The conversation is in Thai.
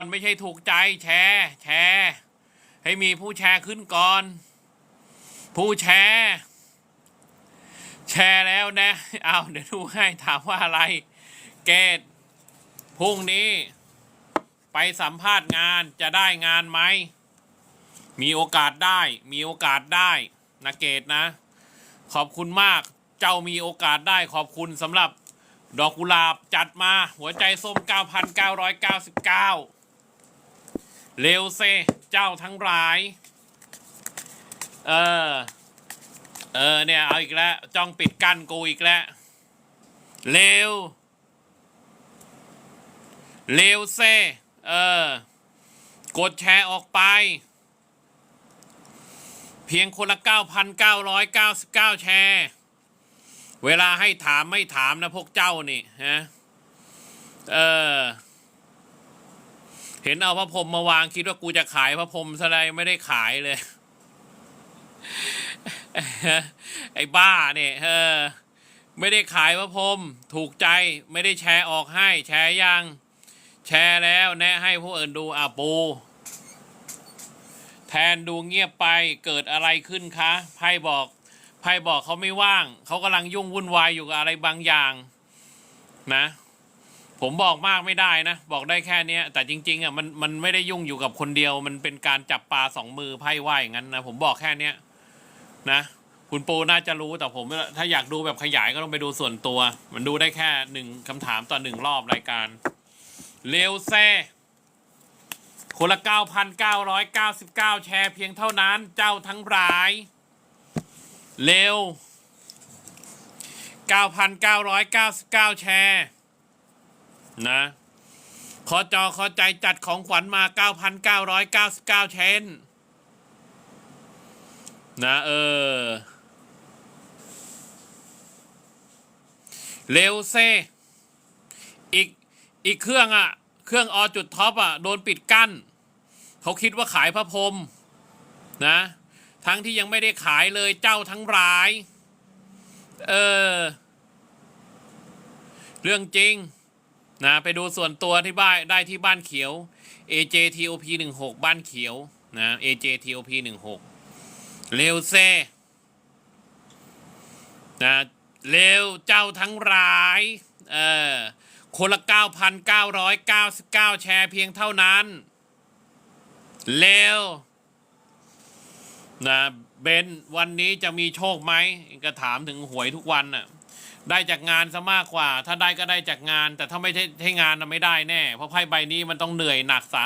มันไม่ใช่ถูกใจแชร์ แชร์ ให้มีผู้แชร์ขึ้นก่อน ผู้แชร์ แชร์แล้วนะเอาเดี๋ยวดูให้ถามว่าอะไร เกตพรุ่งนี้ ไปสัมภาษณ์งานจะได้งานไหม มีโอกาสได้ มีโอกาสได้นะเกตนะ ขอบคุณมากเจ้ามีโอกาสได้ขอบคุณสำหรับดอกกุหลาบจัดมาหัวใจส้ม 9,999 เร็วเซเจ้าทั้งหลาย เออ เออเนี่ยเอาอีกแล้วจ้องปิดกั้นกูอีกแล้วเร็วเร็วเซเออ กดแชร์ออกไป เพียงคนละ 9,999 แชร์ เวลาให้ถามไม่ถามนะพวกเจ้านี่ฮะเออ เห็นเอาพระพรหมมาวางคิดว่ากูจะขายพระพรหมซะเลยไม่ได้ขายเลย ไอ้บ้าเนี่ยเออไม่ได้ขายพระพรหมถูกใจไม่ได้แชร์ออกให้ แชร์ยัง แชร์แล้วแนะให้ผู้อื่นดูอะปู แทนดูเงียบไปเกิดอะไรขึ้นคะไพ่บอกไพ่บอกเขาไม่ว่าง เขากำลังยุ่งวุ่นวายอยู่กับอะไรบางอย่าง นะ ผมบอกมากไม่ได้นะ บอกได้แค่เนี้ยแต่จริงๆอะมันมันไม่ได้ยุ่งอยู่กับคนเดียว มันเป็นการจับปลาสองมือไพ่ว่าอย่างนั้นนะผมบอกแค่เนี้ยนะคุณปูน่าจะรู้แต่ผม ถ้าอยากดูแบบขยายก็ต้องไปดูส่วนตัว มันดูได้แค่หนึ่งคำถามต่อหนึ่งรอบรายการเร็วแซ่คนละ 9,999 แชร์เพียงเท่านั้นเจ้าทั้งหลายเร็ว 9,999 แชร์ นะขอจอขอใจจัดของขวัญมา 9,999 เชนนะเออ เร็วเซ อีก อีกเครื่องอะเครื่องออจุดท็อปอะโดนปิดกั้น เขาคิดว่าขายพระพรมนะ ทั้งที่ยังไม่ได้ขายเลยเจ้าทั้งหลาย เออ เรื่องจริง นะไปดูส่วนตัวที่บ้านได้ที่บ้านเขียว AJTOP 16บ้านเขียวนะ AJTOP 16เร็วเซนะเร็วเจ้าทั้งหลายเออคนละ 9,999 แชร์เพียงเท่านั้นเร็วนะเบนวันนี้จะมีโชคไหมก็ถามถึงหวยทุกวันน่ะ ได้จากงานซะมากกว่า ถ้าได้ก็ได้จากงาน แต่ถ้าไม่ใช่ใช่งานน่ะไม่ได้แน่ เพราะไพ่ใบนี้มันต้องเหนื่อยหนักสา